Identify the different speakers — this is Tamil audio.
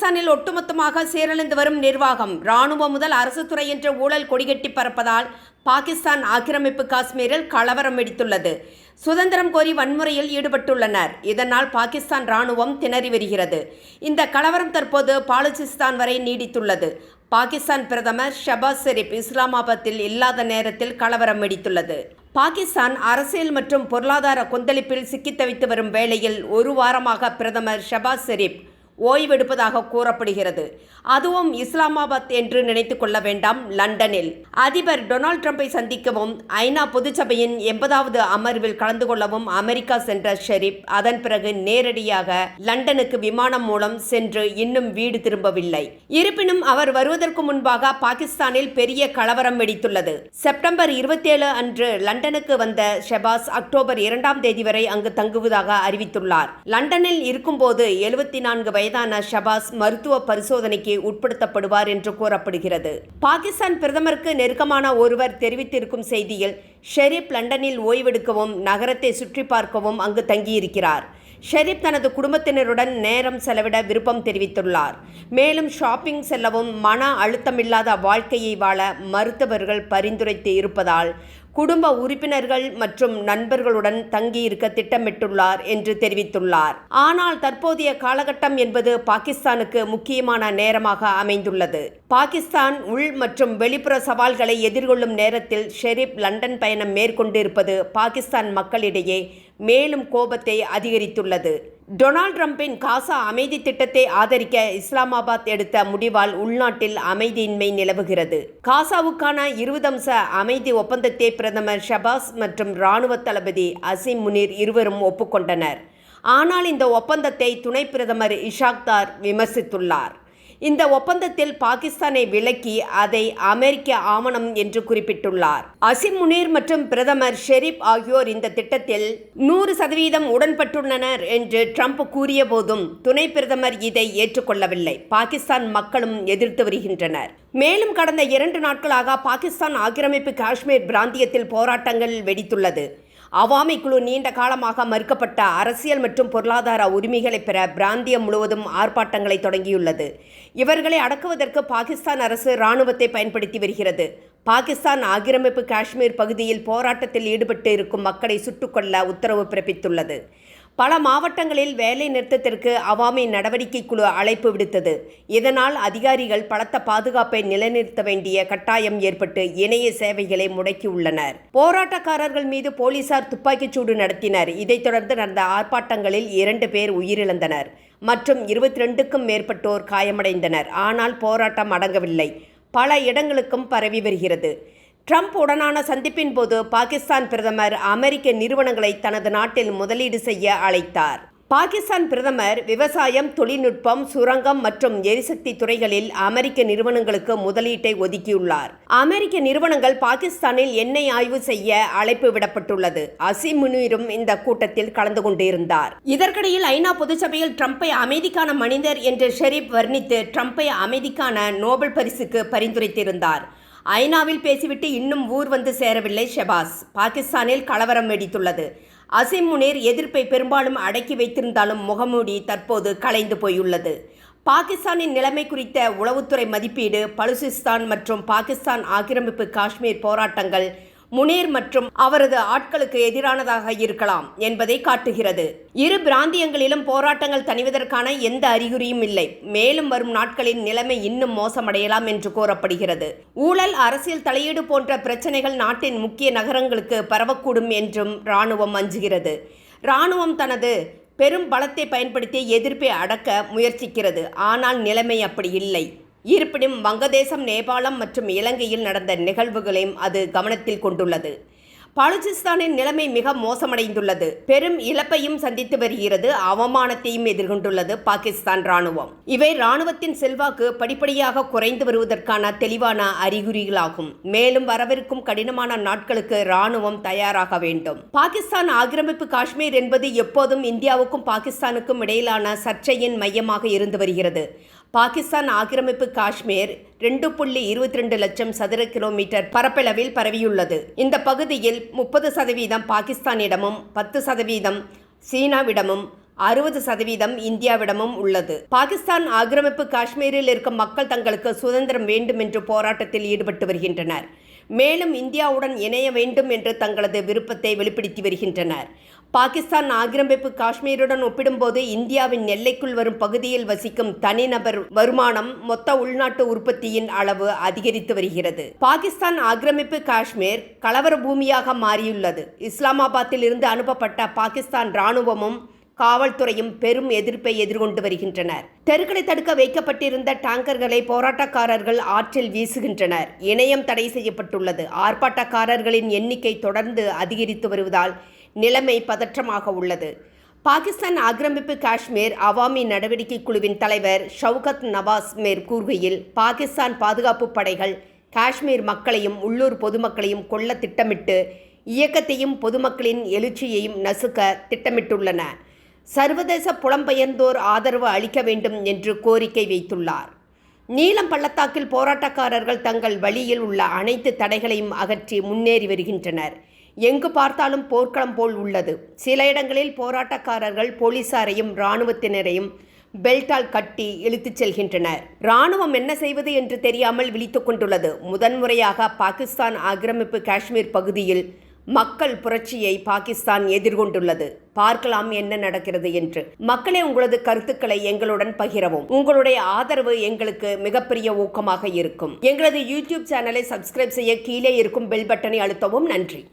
Speaker 1: பாகிஸ்தானில் ஒட்டுமொத்தமாக சீரழிந்து வரும் நிர்வாகம் ராணுவம் முதல் அரசு துறை என்ற ஊழல் கொடிகட்டி பறப்பதால் பாகிஸ்தான் ஆக்கிரமிப்பு காஷ்மீரில் கலவரம் வெடித்துள்ளது. சுதந்திரம் கோரி வன்முறையில் ஈடுபட்டுள்ளனர். இதனால் பாகிஸ்தான் ராணுவம் திணறி வருகிறது. இந்த கலவரம் தற்போது பாலுச்சிஸ்தான் வரை நீடித்துள்ளது. பாகிஸ்தான் பிரதமர் ஷபாஸ் ஷெரீப் இஸ்லாமாபாத்தில் இல்லாத நேரத்தில் கலவரம் வெடித்துள்ளது. பாகிஸ்தான் அரசியல் மற்றும் பொருளாதார கொந்தளிப்பில் சிக்கி தவித்து வரும் வேளையில் ஒரு வாரமாக பிரதமர் ஷபாஸ் ஷெரீப் ஓய்வெடுப்பதாக கூறப்படுகிறது. அதுவும் இஸ்லாமாபாத் என்று நினைத்து கொள்ள வேண்டாம் லண்டனில். அதிபர் டொனால்ட் ட்ரம்பை சந்திக்கவும் ஐநா பொதுச்சபையின் எண்பதாவது அமர்வில் கலந்து கொள்ளவும் அமெரிக்கா சென்ற ஷெரீப் அதன் பிறகு நேரடியாக லண்டனுக்கு விமானம் மூலம் சென்று இன்னும் வீடு திரும்பவில்லை. இருப்பினும் அவர் வருவதற்கு முன்பாக பாகிஸ்தானில் பெரிய கலவரம் வெடித்துள்ளது. செப்டம்பர் இருபத்தேழு அன்று லண்டனுக்கு வந்த ஷெபாஸ் அக்டோபர் இரண்டாம் தேதி வரை அங்கு தங்குவதாக அறிவித்துள்ளார். லண்டனில் இருக்கும்போது எழுபத்தி நான்கு வயது வயதான ஷபாஸ் மருத்துவ பரிசோதனைக்கு உட்படுத்தப்படுவார் என்று கூறப்படுகிறது. பாகிஸ்தான் பிரதமருக்கு நெருக்கமான ஒருவர் தெரிவித்திருக்கும் செய்தியில் ஷெரீப் லண்டனில் ஓய்வெடுக்கவும் நகரத்தை சுற்றி பார்க்கவும் அங்கு தங்கியிருக்கிறார். ஷெரீப் தனது குடும்பத்தினருடன் நேரம் செலவிட விருப்பம் தெரிவித்துள்ளார். மேலும் ஷாப்பிங் செல்லவும் மன அழுத்தமில்லாத வாழ்க்கையை வாழ மருத்துவர்கள் பரிந்துரைத்து இருப்பதால் குடும்ப உறுப்பினர்கள் மற்றும் நண்பர்களுடன் தங்கியிருக்க திட்டமிட்டுள்ளார் என்று தெரிவித்துள்ளார். ஆனால் தற்போதைய காலகட்டம் என்பது பாகிஸ்தானுக்கு முக்கியமான நேரமாக அமைந்துள்ளது. பாகிஸ்தான் உள் மற்றும் வெளிப்புற சவால்களை எதிர்கொள்ளும் நேரத்தில் ஷெரீப் லண்டன் பயணம் மேற்கொண்டிருப்பது பாகிஸ்தான் மக்களிடையே மேலும் கோபத்தை அதிகரித்துள்ளது. டொனால்ட் ட்ரம்பின் காசா அமைதி திட்டத்தை ஆதரிக்க இஸ்லாமாபாத் எடுத்த முடிவால் உள்நாட்டில் அமைதியின்மை நிலவுகிறது. காசாவுக்கான இருபது அம்ச அமைதி ஒப்பந்தத்தை பிரதமர் ஷபாஸ் மற்றும் இராணுவ தளபதி அசிம் முனீர் இருவரும் ஒப்புக்கொண்டனர். ஆனால் இந்த ஒப்பந்தத்தை துணை பிரதமர் இஷாக்தார் விமர்சித்துள்ளார். இந்த ஒப்பந்தத்தில் பாகிஸ்தானை விலக்கி அதை அமெரிக்க ஆவணம் என்று குறிப்பிட்டுள்ளார். அசிம் முனீர் மற்றும் பிரதமர் ஷெரீப் ஆகியோர் இந்த திட்டத்தில் நூறு சதவீதம் உடன்பட்டுள்ளனர் என்று ட்ரம்ப் கூறிய போதும் துணை பிரதமர் இதை ஏற்றுக்கொள்ளவில்லை. பாகிஸ்தான் மக்களும் எதிர்த்து வருகின்றனர். மேலும் கடந்த இரண்டு நாட்களாக பாகிஸ்தான் ஆக்கிரமிப்பு காஷ்மீர் பிராந்தியத்தில் போராட்டங்கள் வெடித்துள்ளது. அவாமி குழு நீண்ட காலமாக மறுக்கப்பட்ட அரசியல் மற்றும் பொருளாதார உரிமைகளை பெற பிராந்தியம் முழுவதும் ஆர்ப்பாட்டங்களை தொடங்கியுள்ளது. இவர்களை அடக்குவதற்கு பாகிஸ்தான் அரசு இராணுவத்தை பயன்படுத்தி வருகிறது. பாகிஸ்தான் ஆக்கிரமிப்பு காஷ்மீர் பகுதியில் போராட்டத்தில் ஈடுபட்டு இருக்கும் மக்களை சுட்டுக்கொள்ள உத்தரவு பிறப்பித்துள்ளது. பல மாவட்டங்களில் வேலை நிறுத்தத்திற்கு அவாமி நடவடிக்கை குழு அழைப்பு விடுத்தது. இதனால் அதிகாரிகள் பலத்த பாதுகாப்பை நிலைநிறுத்த வேண்டிய கட்டாயம் ஏற்பட்டு இணைய சேவைகளை முடக்கியுள்ளனர். போராட்டக்காரர்கள் மீது போலீசார் துப்பாக்கிச்சூடு நடத்தினர். இதைத் தொடர்ந்து நடந்த ஆர்ப்பாட்டங்களில் இரண்டு பேர் உயிரிழந்தனர். மற்றும் இருபத்தி ரெண்டுக்கும் மேற்பட்டோர் காயமடைந்தனர். ஆனால் போராட்டம் அடங்கவில்லை. பல இடங்களுக்கும் பரவி வருகிறது. ட்ரம்ப் உடனான சந்திப்பின் போது பாகிஸ்தான் பிரதமர் அமெரிக்க நிறுவனங்களை தனது நாட்டில் முதலீடு செய்ய அழைத்தார். பாகிஸ்தான் பிரதமர் விவசாயம் தொழில்நுட்பம் சுரங்கம் மற்றும் எரிசக்தி துறைகளில் அமெரிக்க நிறுவனங்களுக்கு முதலீட்டை ஒதுக்கியுள்ளார். அமெரிக்க நிறுவனங்கள் பாகிஸ்தானில் எண்ணெய் ஆய்வு செய்ய அழைப்பு விடப்பட்டுள்ளது. அசிம் முனீரும் இந்த கூட்டத்தில் கலந்து கொண்டிருந்தார். இதற்கிடையில் ஐநா பொதுச்சபையில் ட்ரம்பை அமைதிக்கான மனிதர் என்று ஷெரீப் வர்ணித்து ட்ரம்ப்பை அமைதிக்கான நோபல் பரிசுக்கு பரிந்துரைத்திருந்தார். ஐநாவில் பேசிவிட்டு இன்னும் ஊர் வந்து சேரவில்லை ஷெபாஸ். பாகிஸ்தானில் கலவரம் வெடித்துள்ளது. அசிம் முனேர் எதிர்ப்பை பெரும்பாலும் அடக்கி வைத்திருந்தாலும் முகமூடி தற்போது கலைந்து போயுள்ளது. பாகிஸ்தானின் நிலைமை குறித்த உளவுத்துறை மதிப்பீடு பலுசிஸ்தான் மற்றும் பாகிஸ்தான் ஆக்கிரமிப்பு காஷ்மீர் போராட்டங்கள் முனீர் மற்றும் அவரது ஆட்களுக்கு எதிரானதாக இருக்கலாம் என்பதை காட்டுகிறது. இரு பிராந்தியங்களிலும் போராட்டங்கள் தணிவதற்கான எந்த அறிகுறியும் இல்லை. மேலும் வரும் நாட்களின் நிலைமை இன்னும் மோசமடையலாம் என்று கூறப்படுகிறது. ஊழல் அரசியல் தலையீடு போன்ற பிரச்சனைகள் நாட்டின் முக்கிய நகரங்களுக்கு பரவக்கூடும் என்றும் இராணுவம் அஞ்சுகிறது. இராணுவம் தனது பெரும் பலத்தை பயன்படுத்தி எதிர்ப்பை அடக்க முயற்சிக்கிறது. ஆனால் நிலைமை அப்படி இல்லை. இருப்பினும் வங்கதேசம் நேபாளம் மற்றும் இலங்கையில் நடந்த நிகழ்வுகளையும் அது கவனத்தில் கொண்டுள்ளது. பாலுச்சிஸ்தானின் நிலைமை மிக மோசமடைந்துள்ளது. பெரும் இழப்பையும் சந்தித்து வருகிறது அவமானத்தையும் எதிர்கொண்டுள்ளது பாகிஸ்தான் ராணுவம் இவை ராணுவத்தின் செல்வாக்கு படிப்படியாக குறைந்து வருவதற்கான தெளிவான அறிகுறிகளாகும். மேலும் வரவிருக்கும் கடினமான நாட்களுக்கு ராணுவம் தயாராக வேண்டும். பாகிஸ்தான் ஆக்கிரமிப்பு காஷ்மீர் என்பது எப்போதும் இந்தியாவுக்கும் பாகிஸ்தானுக்கும் இடையிலான சர்ச்சையின் மையமாக இருந்து வருகிறது. பாகிஸ்தான் ஆக்கிரமிப்பு காஷ்மீர் ரெண்டு புள்ளி இருபத்தி ரெண்டு லட்சம் சதுர கிலோமீட்டர் பரப்பளவில் பரவியுள்ளது. இந்த பகுதியில் முப்பது சதவீதம் பாகிஸ்தானிடமும் பத்து சதவீதம் சீனாவிடமும் அறுபது சதவீதம் இந்தியாவிடமும் உள்ளது. பாகிஸ்தான் ஆக்கிரமிப்பு காஷ்மீரில் இருக்கும் மக்கள் தங்களுக்கு சுதந்திரம் வேண்டும் என்று போராட்டத்தில் ஈடுபட்டு வருகின்றனர். மேலும் இந்தியாவுடன் இணைய வேண்டும் என்று தங்களது விருப்பத்தை வெளிப்படுத்தி வருகின்றனர். பாகிஸ்தான் ஆக்கிரமிப்பு காஷ்மீருடன் ஒப்பிடும்போது இந்தியாவின் எல்லைக்குள் வரும் பகுதியில் வசிக்கும் தனிநபர் வருமானம் மொத்த உள்நாட்டு உற்பத்தியின் அளவு அதிகரித்து வருகிறது. பாகிஸ்தான் ஆக்கிரமிப்பு காஷ்மீர் கலவர பூமியாக மாறியுள்ளது. இஸ்லாமாபாத்தில் இருந்து அனுப்பப்பட்ட பாகிஸ்தான் இராணுவமும் காவல்துறையும் பெரும் எதிர்ப்பை எதிர்கொண்டு வருகின்றனர். தெருக்களை தடுக்க வைக்கப்பட்டிருந்த டேங்கர்களை போராட்டக்காரர்கள் ஆற்றில் வீசுகின்றனர். இணையம் தடை செய்யப்பட்டுள்ளது. ஆர்ப்பாட்டக்காரர்களின் எண்ணிக்கை தொடர்ந்து அதிகரித்து வருவதால் நிலைமை பதற்றமாக உள்ளது. பாகிஸ்தான் ஆக்கிரமிப்பு காஷ்மீர் அவாமி நடவடிக்கை குழுவின் தலைவர் ஷவுகத் நவாஸ் மேர் கூறுகையில் பாகிஸ்தான் பாதுகாப்பு படைகள் காஷ்மீர் மக்களையும் உள்ளூர் பொதுமக்களையும் கொல்ல திட்டமிட்டு இயக்கத்தையும் பொதுமக்களின் எழுச்சியையும் நசுக்க திட்டமிட்டுள்ளன. சர்வதேச புலம்பெயர்ந்தோர் ஆதரவு அளிக்க வேண்டும் என்று கோரிக்கை வைத்துள்ளார். நீலம் பள்ளத்தாக்கில் போராட்டக்காரர்கள் தங்கள் வழியில் உள்ள அனைத்து தடைகளையும் அகற்றி முன்னேறி வருகின்றனர். எங்கு பார்த்தாலும் போர்க்களம் போல் உள்ளது. சில இடங்களில் போராட்டக்காரர்கள் போலீசாரையும் இராணுவத்தினரையும் பெல்டால் கட்டி இழுத்துச் செல்கின்றனர். ராணுவம் என்ன செய்வது என்று தெரியாமல் விழித்துக் கொண்டுள்ளது. முதன்முறையாக பாகிஸ்தான் ஆக்கிரமிப்பு காஷ்மீர் பகுதியில் மக்கள் புரட்சியை பாகிஸ்தான் எதிர்கொண்டுள்ளது. பார்க்கலாம் என்ன நடக்கிறது என்று. மக்களே உங்களது கருத்துக்களை எங்களுடன் பகிரவும். உங்களுடைய ஆதரவு எங்களுக்கு மிகப்பெரிய ஊக்கமாக இருக்கும். எங்களது யூடியூப் சேனலை சப்ஸ்கிரைப் செய்ய கீழே இருக்கும் பெல் பட்டனை அழுத்தவும். நன்றி.